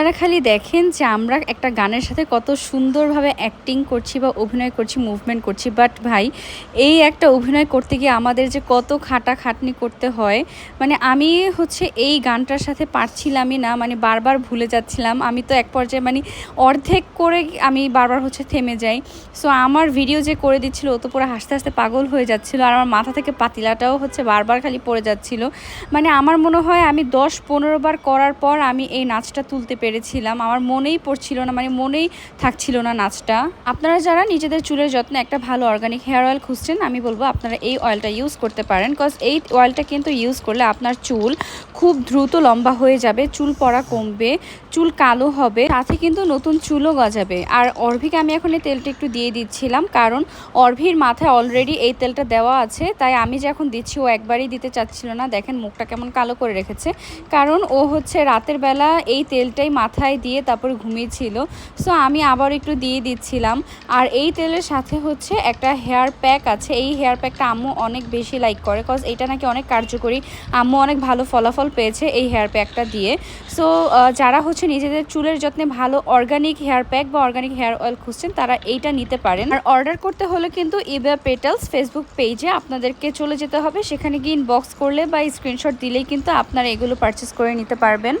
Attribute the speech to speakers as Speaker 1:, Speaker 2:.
Speaker 1: আপনারা খালি দেখেন যে আমরা একটা গানের সাথে কত সুন্দরভাবে অ্যাক্টিং করছি বা অভিনয় করছি মুভমেন্ট করছি। বাট ভাই, এই একটা অভিনয় করতে গিয়ে আমাদের যে কত খাটা খাটনি করতে হয় মানে আমি হচ্ছে এই গানটার সাথে পারছিলামই না মানে বারবার ভুলে যাচ্ছিলাম। আমি তো এক পর্যায়ে মানে অর্ধেক করে আমি বারবার হচ্ছে থেমে যাই। সো আমার ভিডিও যে করে দিচ্ছিল, ও তো পুরো হাসতে হাসতে পাগল হয়ে যাচ্ছিল। আর আমার মাথা থেকে পাতিলাটাও হচ্ছে বারবার খালি পড়ে যাচ্ছিল। মানে আমার মনে হয় আমি দশ পনেরো বার করার পর আমি এই নাচটা তুলতে পেরেছিলাম। আমার মনেই পড়ছিল না মানে মনেই থাকছিল না নাচটা। আপনারা যারা নিজেদের চুলের যত্নে একটা ভালো অর্গানিক হেয়ার অয়েল খুঁজছেন, আমি বলব আপনারা এই অয়েলটা ইউজ করতে পারেন কজ এই অয়েলটা কিন্তু ইউজ করলে আপনার চুল খুব দ্রুত লম্বা হয়ে যাবে, চুল পড়া কমবে, চুল কালো হবে, সাথে কিন্তু নতুন চুলও গজাবে। আর অর্ভিকে আমি এখন এই তেলটা একটু দিয়ে দিচ্ছিলাম, কারণ অর্ভির মাথায় অলরেডি এই তেলটা দেওয়া আছে, তাই আমি যখন দিচ্ছি ও একবারই দিতে চাচ্ছিল না। দেখেন মুখটা কেমন কালো করে রেখেছে, কারণ ও হচ্ছে রাতের বেলা এই তেলটাই মাথায় দিয়ে তারপর ঘুমিয়েছিল। সো আমি আবার একটু দিয়ে দিচ্ছিলাম। আর এই তেলের সাথে হচ্ছে একটা হেয়ার প্যাক আছে। এই হেয়ার প্যাকটা আম্মু অনেক বেশি লাইক করে। কজ এটা নাকি অনেক কার্যকরী। আম্মু অনেক ভালো ফলাফল পেয়েছে এই হেয়ার প্যাকটা দিয়ে। সো যারা হচ্ছে নিজেদের চুলের যত্নে ভালো অর্গানিক হেয়ার প্যাক বা অর্গানিক হেয়ার অয়েল খুঁজছেন, তারা এইটা নিতে পারেন। আর অর্ডার করতে হলে কিন্তু ইবা পেটালস ফেসবুক পেজে আপনাদেরকে চলে যেতে হবে। সেখানে গিয়ে ইনবক্স করলে বা স্ক্রিনশট দিলেই কিন্তু আপনারা এগুলো পারচেস করে নিতে পারবেন।